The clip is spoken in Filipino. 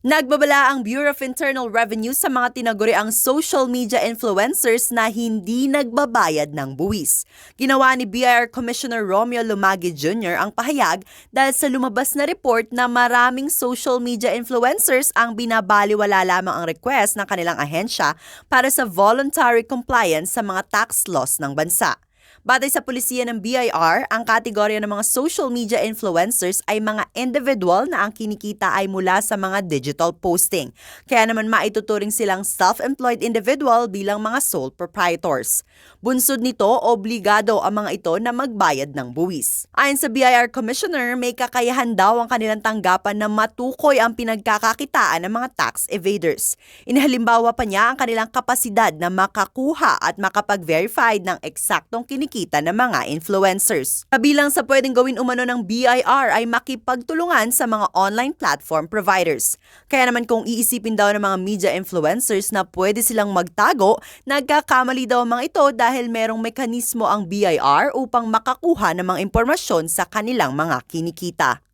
Nagbabala ang Bureau of Internal Revenue sa mga tinaguriang social media influencers na hindi nagbabayad ng buwis. Ginawa ni BIR Commissioner Romeo Lumagi Jr. ang pahayag dahil sa lumabas na report na maraming social media influencers ang binabaliwala lamang ang request ng kanilang ahensya para sa voluntary compliance sa mga tax laws ng bansa. Batay sa pulisiya ng BIR, ang kategorya ng mga social media influencers ay mga individual na ang kinikita ay mula sa mga digital posting. Kaya naman maituturing silang self-employed individual bilang mga sole proprietors. Bunsod nito, obligado ang mga ito na magbayad ng buwis. Ayon sa BIR Commissioner, may kakayahan daw ang kanilang tanggapan na matukoy ang pinagkakakitaan ng mga tax evaders. Inahalimbawa pa niya ang kanilang kapasidad na makakuha at makapag-verify ng eksaktong kinikita ng mga influencers. Kabilang sa pwedeng gawin umano ng BIR ay makipagtulungan sa mga online platform providers. Kaya naman kung iisipin daw ng mga media influencers na pwede silang magtago, nagkakamali daw mga ito dahil merong mekanismo ang BIR upang makakuha ng mga impormasyon sa kanilang mga kinikita.